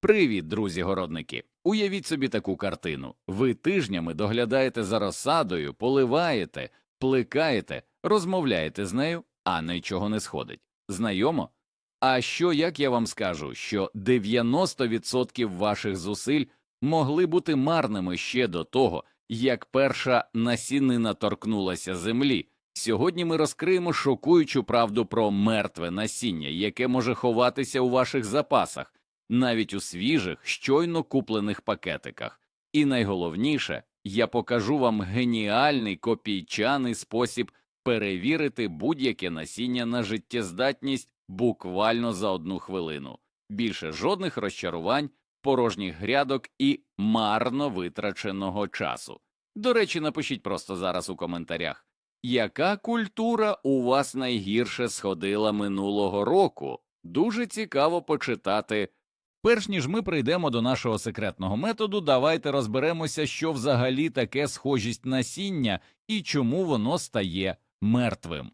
Привіт, друзі городники! Уявіть собі таку картину. Ви тижнями доглядаєте за розсадою, поливаєте, плекаєте, розмовляєте з нею, а нічого не сходить. Знайомо? А що як я вам скажу, що 90% ваших зусиль могли бути марними ще до того, як перша насінина торкнулася землі. Сьогодні ми розкриємо шокуючу правду про мертве насіння, яке може ховатися у ваших запасах, навіть у свіжих, щойно куплених пакетиках. І найголовніше, я покажу вам геніальний копійчаний спосіб перевірити будь-яке насіння на життєздатність буквально за одну хвилину. Більше жодних розчарувань, порожніх грядок і марно витраченого часу. До речі, напишіть просто зараз у коментарях, яка культура у вас найгірше сходила минулого року? Дуже цікаво почитати. Перш ніж ми прийдемо до нашого секретного методу, давайте розберемося, що взагалі таке схожість насіння і чому воно стає мертвим.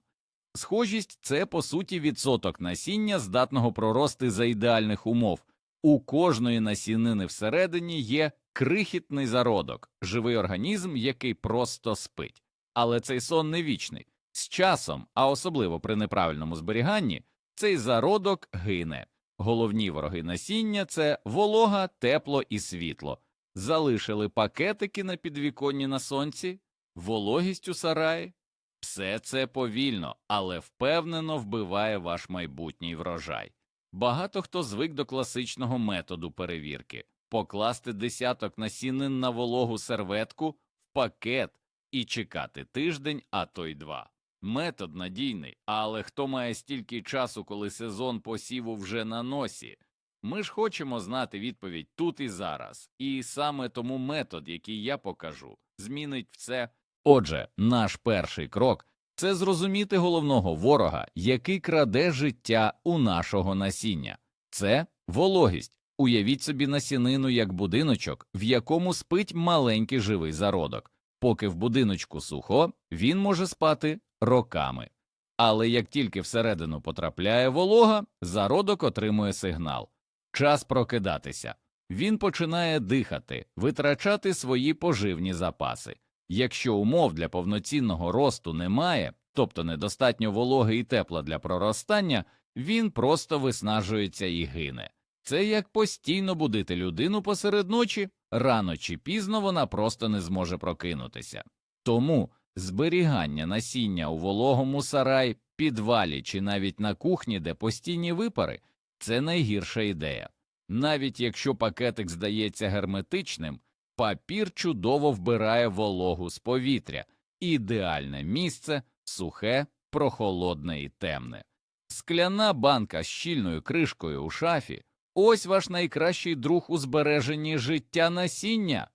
Схожість це по суті відсоток насіння, здатного прорости за ідеальних умов. У кожної насінини всередині є крихітний зародок, живий організм, який просто спить. Але цей сон не вічний. З часом, а особливо при неправильному зберіганні, цей зародок гине. Головні вороги насіння це волога, тепло і світло. Залишили пакетики на підвіконні на сонці, вологість у сараї. Все це повільно, але впевнено вбиває ваш майбутній врожай. Багато хто звик до класичного методу перевірки покласти десяток насінин на вологу серветку в пакет і чекати тиждень, а то й два. Метод надійний, але хто має стільки часу, коли сезон посіву вже на носі? Ми ж хочемо знати відповідь тут і зараз, і саме тому метод, який я покажу, змінить все. Отже, наш перший крок це зрозуміти головного ворога, який краде життя у нашого насіння. Це вологість. Уявіть собі насінину як будиночок, в якому спить маленький живий зародок. Поки в будиночку сухо, він може спати роками. Але як тільки всередину потрапляє волога, зародок отримує сигнал час прокидатися. Він починає дихати, витрачати свої поживні запаси. Якщо умов для повноцінного росту немає, тобто недостатньо вологи і тепла для проростання, він просто виснажується і гине. Це як постійно будити людину посеред ночі, рано чи пізно вона просто не зможе прокинутися. Тому зберігання насіння у вологому сараї, підвалі чи навіть на кухні, де постійні випари, це найгірша ідея. Навіть якщо пакетик здається герметичним, папір чудово вбирає вологу з повітря, ідеальне місце сухе, прохолодне і темне. Скляна банка з щільною кришкою у шафі ось ваш найкращий друг у збереженні життя насіння.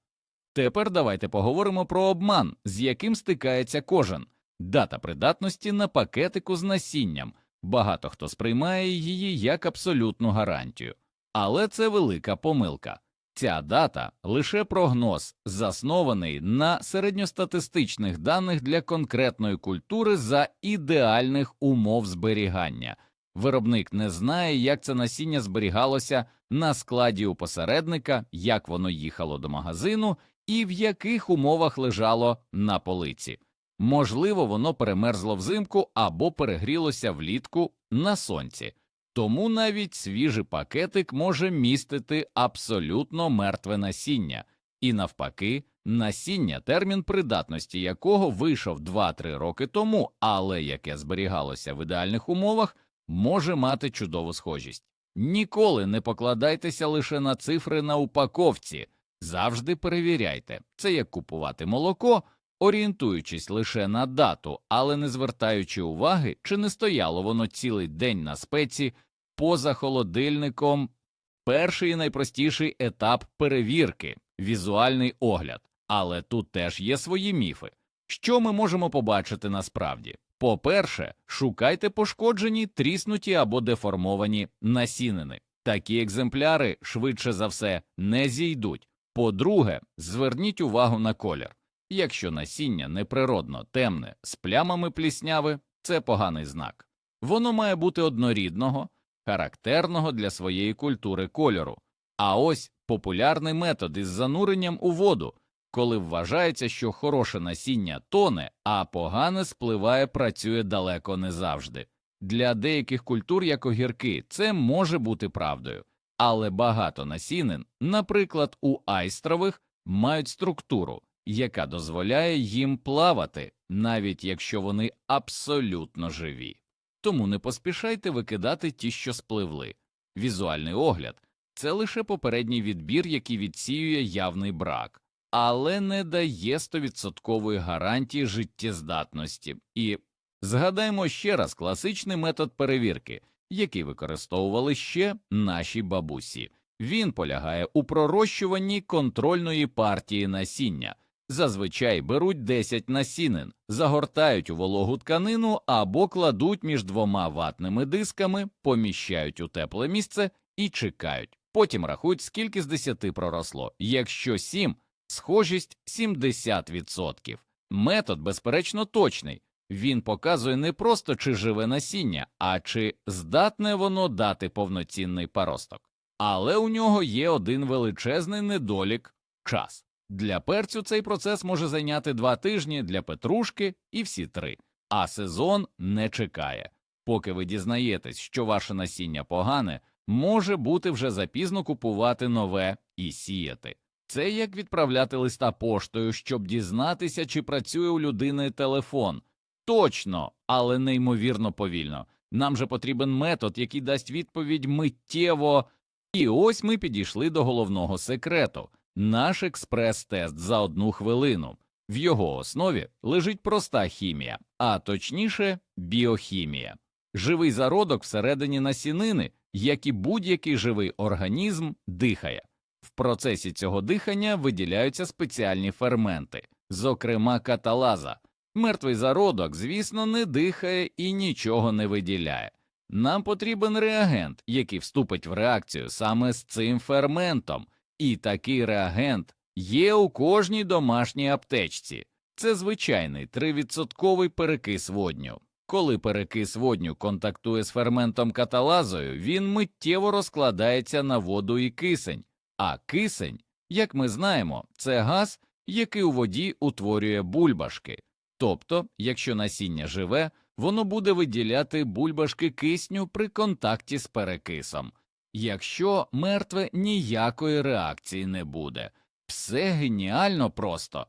Тепер давайте поговоримо про обман, з яким стикається кожен дата придатності на пакетику з насінням. Багато хто сприймає її як абсолютну гарантію, але це велика помилка. Ця дата лише прогноз, заснований на середньостатистичних даних для конкретної культури за ідеальних умов зберігання. Виробник не знає, як це насіння зберігалося на складі у посередника, як воно їхало до магазину і в яких умовах лежало на полиці. Можливо, воно перемерзло взимку або перегрілося влітку на сонці. Тому навіть свіжий пакетик може містити абсолютно мертве насіння, і навпаки, насіння, термін придатності якого вийшов 2-3 роки тому, але яке зберігалося в ідеальних умовах, може мати чудову схожість. Ніколи не покладайтеся лише на цифри на упаковці, завжди перевіряйте це як купувати молоко, орієнтуючись лише на дату, але не звертаючи уваги, чи не стояло воно цілий день на спеці поза холодильником. Перший і найпростіший етап перевірки візуальний огляд. Але тут теж є свої міфи. Що ми можемо побачити насправді? По-перше, шукайте пошкоджені, тріснуті або деформовані насінини. Такі екземпляри швидше за все не зійдуть. По-друге, зверніть увагу на колір. Якщо насіння неприродно темне з плямами плісняви, це поганий знак. Воно має бути однорідного, характерного для своєї культури кольору. А ось популярний метод із зануренням у воду, коли вважається, що хороше насіння тоне, а погане спливає, працює далеко не завжди. Для деяких культур, як огірки, це може бути правдою, але багато насінин, наприклад, у айстрових, мають структуру, яка дозволяє їм плавати, навіть якщо вони абсолютно живі. Тому не поспішайте викидати ті, що спливли. Візуальний огляд це лише попередній відбір, який відсіює явний брак, але не дає 100% гарантії життєздатності. І згадаймо ще раз класичний метод перевірки, який використовували ще наші бабусі. Він полягає у пророщуванні контрольної партії насіння. Зазвичай беруть 10 насінин, загортають у вологу тканину або кладуть між двома ватними дисками, поміщають у тепле місце і чекають. Потім рахують, скільки з 10 проросло. Якщо 7, схожість 70%. Метод, безперечно, точний. Він показує не просто чи живе насіння, а чи здатне воно дати повноцінний паросток. Але у нього є один величезний недолік час. Для перцю цей процес може зайняти два тижні, для петрушки і всі три, а сезон не чекає. Поки ви дізнаєтесь, що ваше насіння погане, може бути вже запізно купувати нове і сіяти. Це як відправляти листа поштою, щоб дізнатися, чи працює у людини телефон. Точно, але неймовірно повільно. Нам же потрібен метод, який дасть відповідь миттєво. І ось ми підійшли до головного секрету наш експрес-тест за одну хвилину. В його основі лежить проста хімія, а точніше біохімія. Живий зародок всередині насінини, як і будь-який живий організм, дихає. В процесі цього дихання виділяються спеціальні ферменти, зокрема каталаза. Мертвий зародок, звісно, не дихає і нічого не виділяє. Нам потрібен реагент, який вступить в реакцію саме з цим ферментом, і такий реагент є у кожній домашній аптечці. Це звичайний 3% перекис водню. Коли перекис водню контактує з ферментом каталазою, він миттєво розкладається на воду і кисень, а кисень, як ми знаємо, це газ, який у воді утворює бульбашки. Тобто, якщо насіння живе, воно буде виділяти бульбашки кисню при контакті з перекисом. Якщо мертве ніякої реакції не буде. Все геніально просто.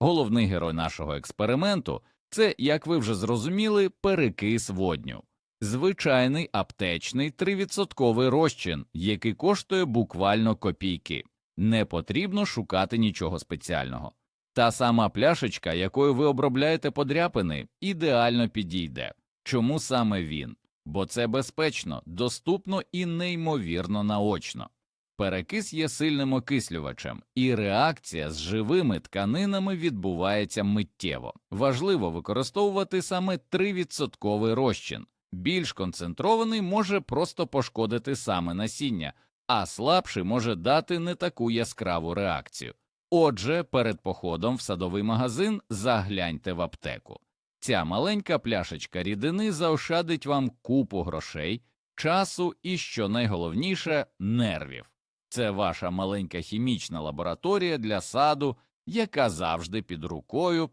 Головний герой нашого експерименту це, як ви вже зрозуміли, перекис водню. Звичайний аптечний 3% розчин, який коштує буквально копійки. Не потрібно шукати нічого спеціального. Та сама пляшечка, якою ви обробляєте подряпини, ідеально підійде. Чому саме він? Бо це безпечно, доступно і неймовірно наочно. Перекис є сильним окислювачем, і реакція з живими тканинами відбувається миттєво. Важливо використовувати саме 3% розчин. Більш концентрований може просто пошкодити саме насіння, а слабший може дати не таку яскраву реакцію. Отже, перед походом в садовий магазин загляньте в аптеку. Ця маленька пляшечка рідини заощадить вам купу грошей, часу і, що найголовніше, нервів. Це ваша маленька хімічна лабораторія для саду, яка завжди під рукою.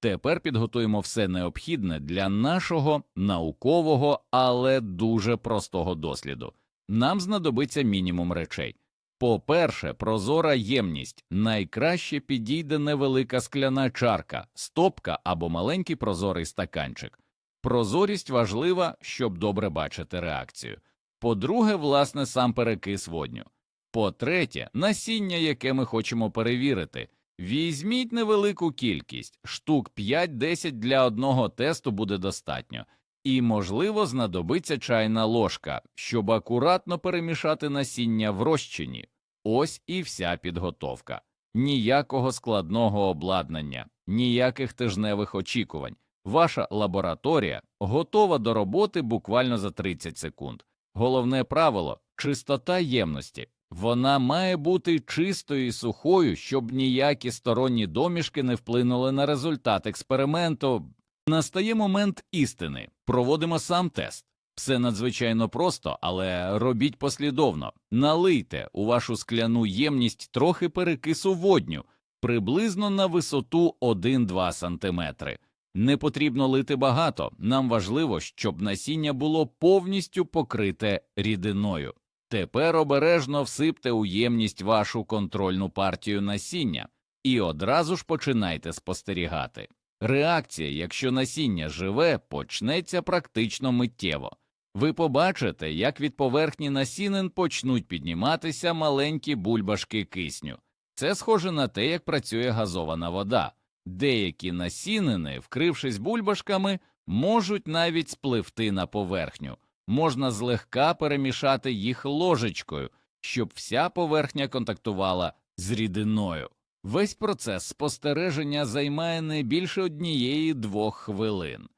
Тепер підготуємо все необхідне для нашого наукового, але дуже простого досліду. Нам знадобиться мінімум речей. По-перше, прозора ємність найкраще підійде невелика скляна чарка, стопка або маленький прозорий стаканчик. Прозорість важлива, щоб добре бачити реакцію. По-друге, власне, сам перекис водню. По-третє, насіння, яке ми хочемо перевірити. Візьміть невелику кількість, штук 5-10 для одного тесту буде достатньо, і, можливо, знадобиться чайна ложка, щоб акуратно перемішати насіння в розчині. Ось і вся підготовка. Ніякого складного обладнання, ніяких тижневих очікувань. Ваша лабораторія готова до роботи буквально за 30 секунд. Головне правило чистота ємності. Вона має бути чистою і сухою, щоб ніякі сторонні домішки не вплинули на результат експерименту. Настає момент істини. Проводимо сам тест. Все надзвичайно просто, але робіть послідовно. Налийте у вашу скляну ємність трохи перекису водню, приблизно на висоту 1-2 см. Не потрібно лити багато, нам важливо, щоб насіння було повністю покрите рідиною. Тепер обережно всипте у ємність вашу контрольну партію насіння і одразу ж починайте спостерігати. Реакція, якщо насіння живе, почнеться практично миттєво. Ви побачите, як від поверхні насінин почнуть підніматися маленькі бульбашки кисню. Це схоже на те, як працює газована вода. Деякі насінини, вкрившись бульбашками, можуть навіть спливти на поверхню. Можна злегка перемішати їх ложечкою, щоб вся поверхня контактувала з рідиною. Весь процес спостереження займає не більше однієї двох хвилин.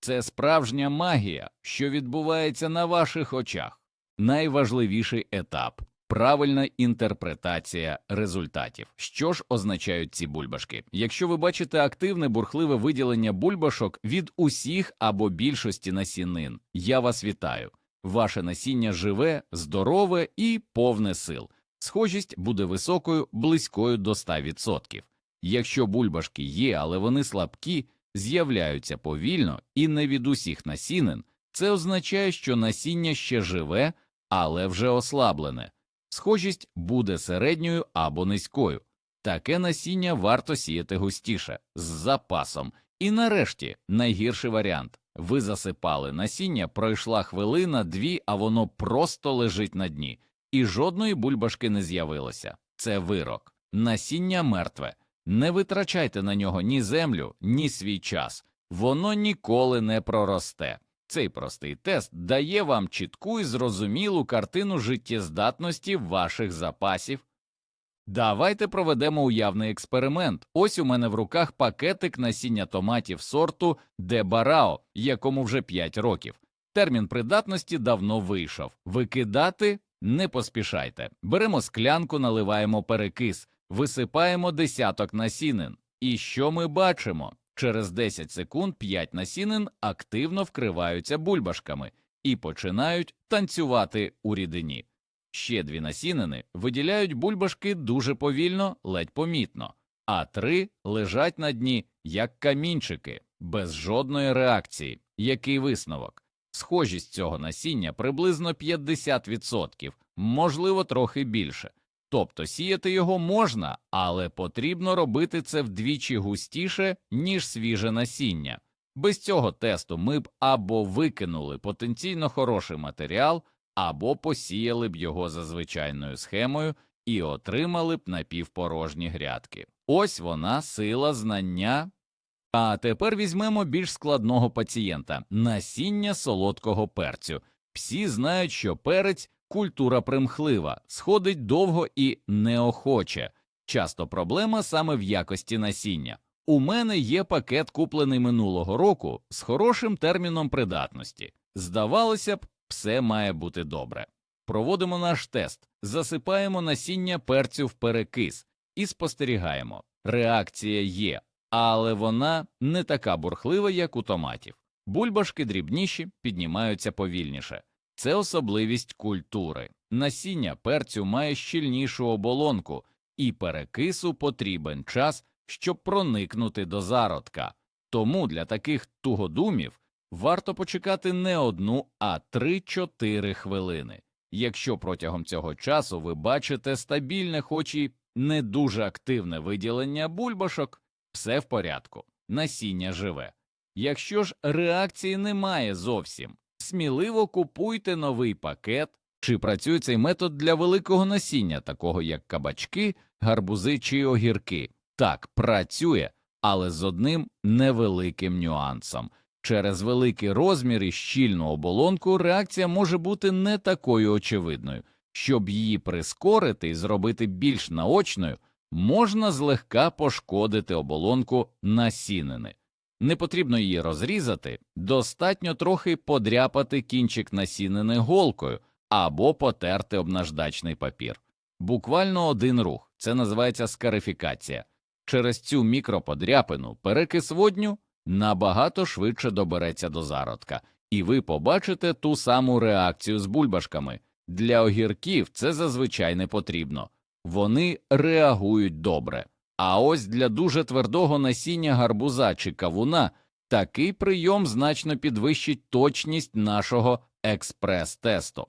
Це справжня магія, що відбувається на ваших очах. Найважливіший етап правильна інтерпретація результатів. Що ж означають ці бульбашки? Якщо ви бачите активне бурхливе виділення бульбашок від усіх або більшості насінин, я вас вітаю. Ваше насіння живе, здорове і повне сил. Схожість буде високою, близькою до 100%. Якщо бульбашки є, але вони слабкі, з'являються повільно і не від усіх насінин, це означає, що насіння ще живе, але вже ослаблене. Схожість буде середньою або низькою. Таке насіння варто сіяти густіше, з запасом. І нарешті найгірший варіант ви засипали насіння, пройшла хвилина, дві, а воно просто лежить на дні, і жодної бульбашки не з'явилося. Це вирок. Насіння мертве. Не витрачайте на нього ні землю, ні свій час, воно ніколи не проросте. Цей простий тест дає вам чітку і зрозумілу картину життєздатності ваших запасів. Давайте проведемо уявний експеримент. Ось у мене в руках пакетик насіння томатів сорту Дебарао, якому вже 5 років. Термін придатності давно вийшов. Викидати не поспішайте. Беремо склянку, наливаємо перекис, висипаємо десяток насінин. І що ми бачимо? Через 10 секунд 5 насінин активно вкриваються бульбашками і починають танцювати у рідині. Ще дві насінини виділяють бульбашки дуже повільно, ледь помітно, а три лежать на дні, як камінчики, без жодної реакції. Який висновок? Схожість цього насіння приблизно 50%, можливо, трохи більше. Тобто сіяти його можна, але потрібно робити це вдвічі густіше, ніж свіже насіння. Без цього тесту ми б або викинули потенційно хороший матеріал, або посіяли б його за звичайною схемою і отримали б напівпорожні грядки. Ось вона сила знання. А тепер візьмемо більш складного пацієнта насіння солодкого перцю. Всі знають, що перець культура примхлива, сходить довго і неохоче. Часто проблема саме в якості насіння. У мене є пакет, куплений минулого року, з хорошим терміном придатності. Здавалося б, все має бути добре. Проводимо наш тест, засипаємо насіння перцю в перекис і спостерігаємо. Реакція є, але вона не така бурхлива, як у томатів. Бульбашки дрібніші, піднімаються повільніше. Це особливість культури. Насіння перцю має щільнішу оболонку, і перекису потрібен час, щоб проникнути до зародка. Тому для таких тугодумів варто почекати не одну, а 3-4 хвилини. Якщо протягом цього часу ви бачите стабільне, хоч і не дуже активне виділення бульбашок, все в порядку, насіння живе. Якщо ж реакції немає зовсім, сміливо купуйте новий пакет. Чи працює цей метод для великого насіння, такого як кабачки, гарбузи чи огірки? Так, працює, але з одним невеликим нюансом. Через великий розмір і щільну оболонку реакція може бути не такою очевидною. Щоб її прискорити і зробити більш наочною, можна злегка пошкодити оболонку насінини. Не потрібно її розрізати, достатньо трохи подряпати кінчик насінини голкою або потерти об наждачний папір. Буквально один рух, це називається скарифікація. Через цю мікроподряпину перекис водню набагато швидше добереться до зародка, і ви побачите ту саму реакцію з бульбашками. Для огірків це зазвичай не потрібно. Вони реагують добре. А ось для дуже твердого насіння гарбуза чи кавуна такий прийом значно підвищить точність нашого експрес-тесту.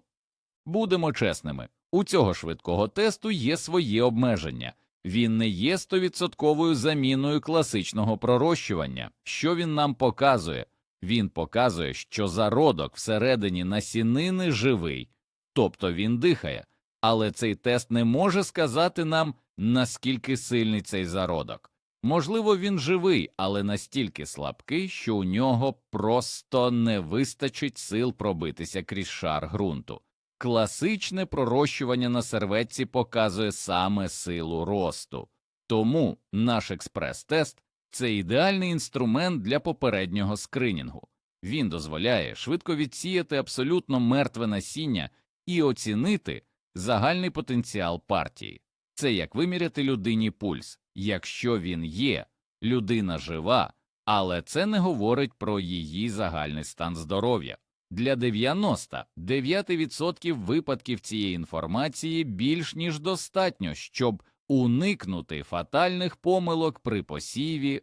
Будемо чесними, у цього швидкого тесту є свої обмеження. Він не є стовідсотковою заміною класичного пророщування. Що він нам показує? Він показує, що зародок всередині насінини живий, тобто він дихає, але цей тест не може сказати нам, наскільки сильний цей зародок. Можливо, він живий, але настільки слабкий, що у нього просто не вистачить сил пробитися крізь шар ґрунту. Класичне пророщування на серветці показує саме силу росту. Тому наш експрес-тест це ідеальний інструмент для попереднього скринінгу. Він дозволяє швидко відсіяти абсолютно мертве насіння і оцінити загальний потенціал партії. Це як виміряти людині пульс. Якщо він є, людина жива, але це не говорить про її загальний стан здоров'я. Для 99% випадків цієї інформації більш ніж достатньо, щоб уникнути фатальних помилок при посіві. Е,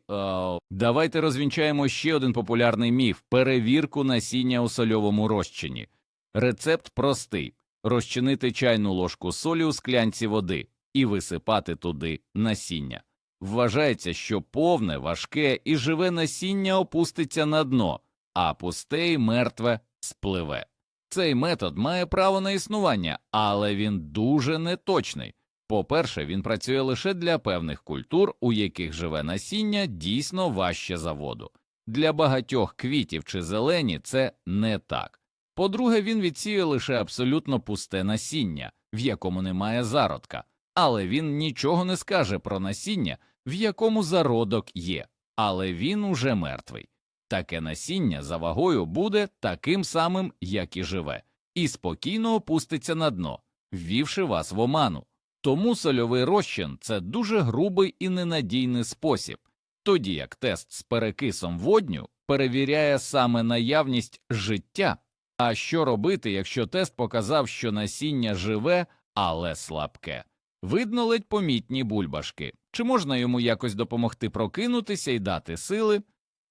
давайте розвінчаємо ще один популярний міф перевірку насіння у сольовому розчині. Рецепт простий розчинити чайну ложку солі у склянці води і висипати туди насіння. Вважається, що повне, важке і живе насіння опуститься на дно, а пусте і мертве спливе. Цей метод має право на існування, але він дуже неточний. По-перше, він працює лише для певних культур, у яких живе насіння дійсно важче за воду. Для багатьох квітів чи зелені це не так. По-друге, він відсіює лише абсолютно пусте насіння, в якому немає зародка, але він нічого не скаже про насіння, в якому зародок є, але він уже мертвий. Таке насіння за вагою буде таким самим, як і живе, і спокійно опуститься на дно, ввівши вас в оману. Тому сольовий розчин це дуже грубий і ненадійний спосіб, тоді як тест з перекисом водню перевіряє саме наявність життя. А що робити, якщо тест показав, що насіння живе, але слабке? Видно ледь помітні бульбашки. Чи можна йому якось допомогти прокинутися і дати сили?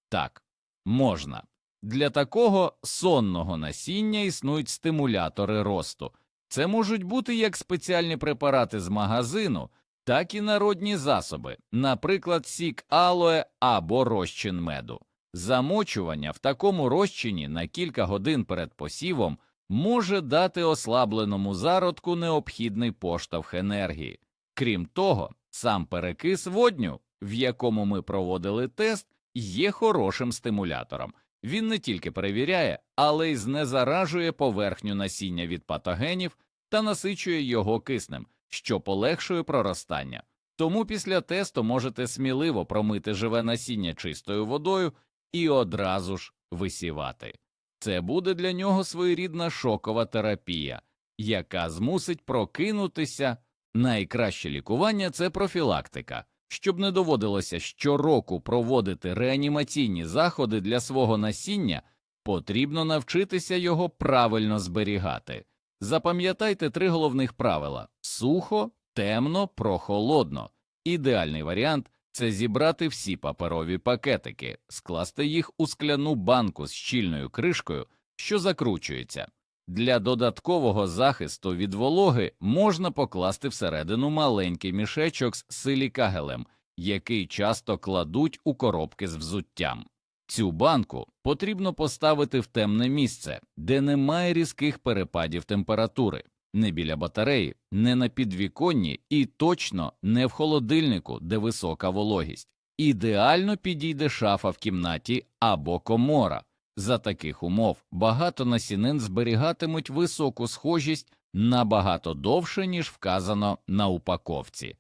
Так, можна. Для такого сонного насіння існують стимулятори росту. Це можуть бути як спеціальні препарати з магазину, так і народні засоби, наприклад, сік алоe або розчин меду. Замочування в такому розчині на кілька годин перед посівом може дати ослабленому зародку необхідний поштовх енергії. Крім того, сам перекис водню, в якому ми проводили тест, є хорошим стимулятором. Він не тільки перевіряє, але й знезаражує поверхню насіння від патогенів та насичує його киснем, що полегшує проростання. Тому після тесту можете сміливо промити живе насіння чистою водою і одразу ж висівати. Це буде для нього своєрідна шокова терапія, яка змусить прокинутися. Найкраще лікування це профілактика. Щоб не доводилося щороку проводити реанімаційні заходи для свого насіння, потрібно навчитися його правильно зберігати. Запам'ятайте три головних правила сухо, темно, прохолодно. Ідеальний варіант це зібрати всі паперові пакетики, скласти їх у скляну банку з щільною кришкою, що закручується. Для додаткового захисту від вологи можна покласти всередину маленький мішечок з силікагелем, який часто кладуть у коробки з взуттям. Цю банку потрібно поставити в темне місце, де немає різких перепадів температури, не біля батареї, не на підвіконні і точно не в холодильнику, де висока вологість. Ідеально підійде шафа в кімнаті або комора. За таких умов багато насінин зберігатимуть високу схожість набагато довше, ніж вказано на упаковці.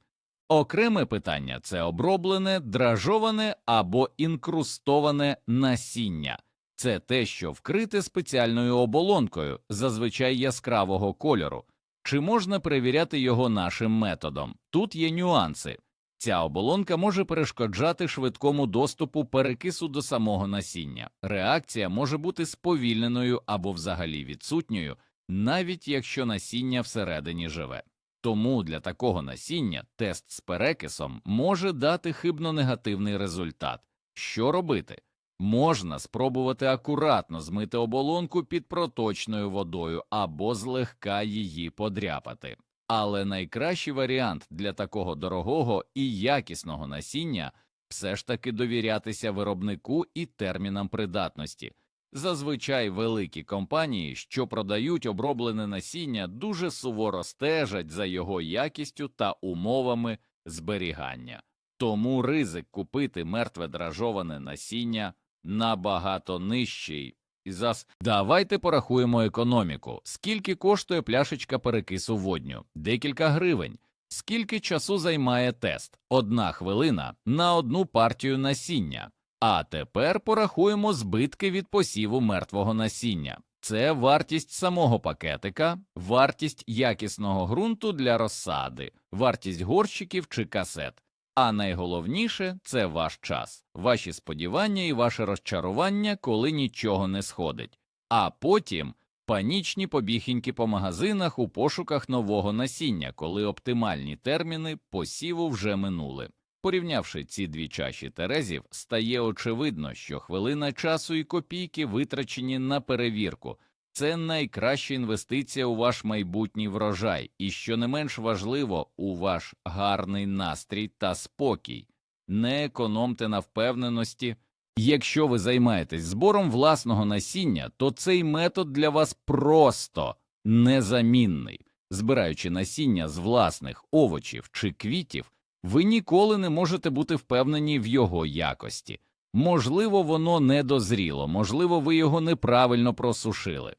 Окреме питання це оброблене, дражоване або інкрустоване насіння. Це те, що вкрите спеціальною оболонкою, зазвичай яскравого кольору. Чи можна перевіряти його нашим методом? Тут є нюанси. Ця оболонка може перешкоджати швидкому доступу перекису до самого насіння. Реакція може бути сповільненою або взагалі відсутньою, навіть якщо насіння всередині живе. Тому для такого насіння тест з перекисом може дати хибно негативний результат. Що робити? Можна спробувати акуратно змити оболонку під проточною водою або злегка її подряпати. Але найкращий варіант для такого дорогого і якісного насіння все ж таки довірятися виробнику і термінам придатності. Зазвичай великі компанії, що продають оброблене насіння, дуже суворо стежать за його якістю та умовами зберігання. Тому ризик купити мертве дражоване насіння набагато нижчий. І зас давайте порахуємо економіку. Скільки коштує пляшечка перекису водню? Декілька гривень. Скільки часу займає тест? Одна хвилина на одну партію насіння. А тепер порахуємо збитки від посіву мертвого насіння. Це вартість самого пакетика, вартість якісного ґрунту для розсади, вартість горщиків чи касет. А найголовніше це ваш час, ваші сподівання і ваше розчарування, коли нічого не сходить. А потім панічні побігіньки по магазинах у пошуках нового насіння, коли оптимальні терміни посіву вже минули. Порівнявши ці дві чаші терезів, стає очевидно, що хвилина часу і копійки витрачені на перевірку. Це найкраща інвестиція у ваш майбутній врожай, і що не менш важливо, у ваш гарний настрій та спокій. Не економте на впевненості. Якщо ви займаєтесь збором власного насіння, то цей метод для вас просто незамінний. Збираючи насіння з власних овочів чи квітів, ви ніколи не можете бути впевнені в його якості. Можливо, воно не дозріло, можливо, ви його неправильно просушили.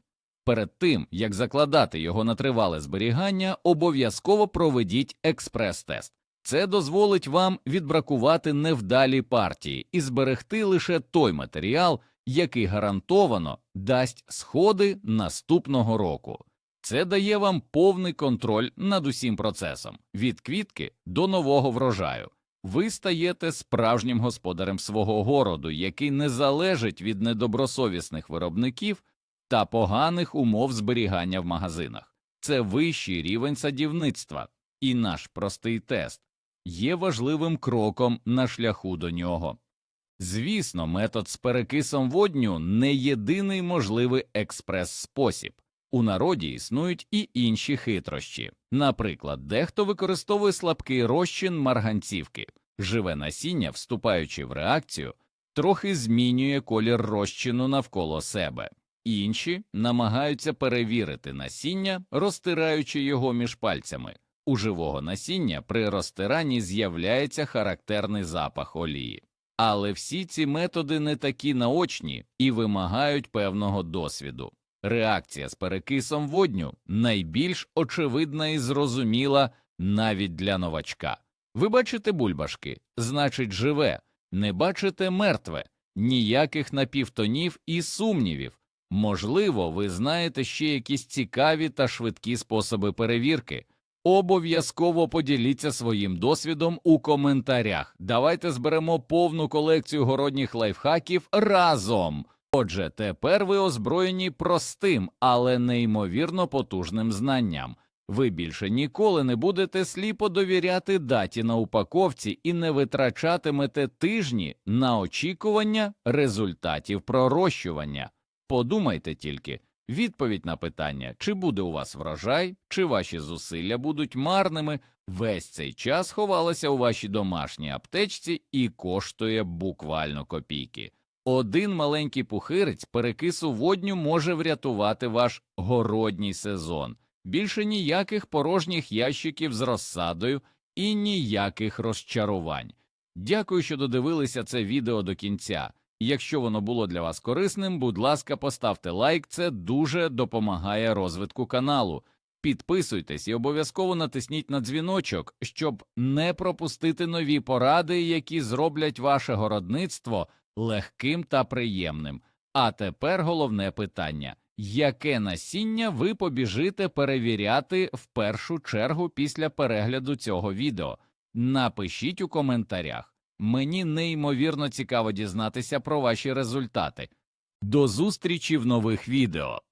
Перед тим, як закладати його на тривале зберігання, обов'язково проведіть експрес-тест. Це дозволить вам відбракувати невдалі партії і зберегти лише той матеріал, який гарантовано дасть сходи наступного року. Це дає вам повний контроль над усім процесом від квітки до нового врожаю. Ви стаєте справжнім господарем свого городу, який не залежить від недобросовісних виробників та поганих умов зберігання в магазинах. Це вищий рівень садівництва, і наш простий тест є важливим кроком на шляху до нього. Звісно, метод з перекисом водню не єдиний можливий експрес-спосіб. У народі існують і інші хитрощі. Наприклад, дехто використовує слабкий розчин марганцівки, живе насіння, вступаючи в реакцію, трохи змінює колір розчину навколо себе. Інші намагаються перевірити насіння, розтираючи його між пальцями. У живого насіння при розтиранні з'являється характерний запах олії. Але всі ці методи не такі наочні і вимагають певного досвіду. Реакція з перекисом водню найбільш очевидна і зрозуміла навіть для новачка. Ви бачите бульбашки, значить, живе, не бачите мертве, ніяких напівтонів і сумнівів. Можливо, ви знаєте ще якісь цікаві та швидкі способи перевірки. Обов'язково поділіться своїм досвідом у коментарях. Давайте зберемо повну колекцію городніх лайфхаків разом. Отже, тепер ви озброєні простим, але неймовірно потужним знанням. Ви більше ніколи не будете сліпо довіряти даті на упаковці і не витрачатимете тижні на очікування результатів пророщування. Подумайте тільки відповідь на питання, чи буде у вас врожай, чи ваші зусилля будуть марними, весь цей час ховалася у вашій домашній аптечці і коштує буквально копійки. Один маленький пухирець перекису водню може врятувати ваш городній сезон. Більше ніяких порожніх ящиків з розсадою і ніяких розчарувань. Дякую, що додивилися це відео до кінця. Якщо воно було для вас корисним, будь ласка, поставте лайк, це дуже допомагає розвитку каналу. Підписуйтесь і обов'язково натисніть на дзвіночок, щоб не пропустити нові поради, які зроблять ваше городництво легким та приємним. А тепер головне питання: яке насіння ви побіжите перевіряти в першу чергу після перегляду цього відео? Напишіть у коментарях. Мені неймовірно цікаво дізнатися про ваші результати. До зустрічі в нових відео.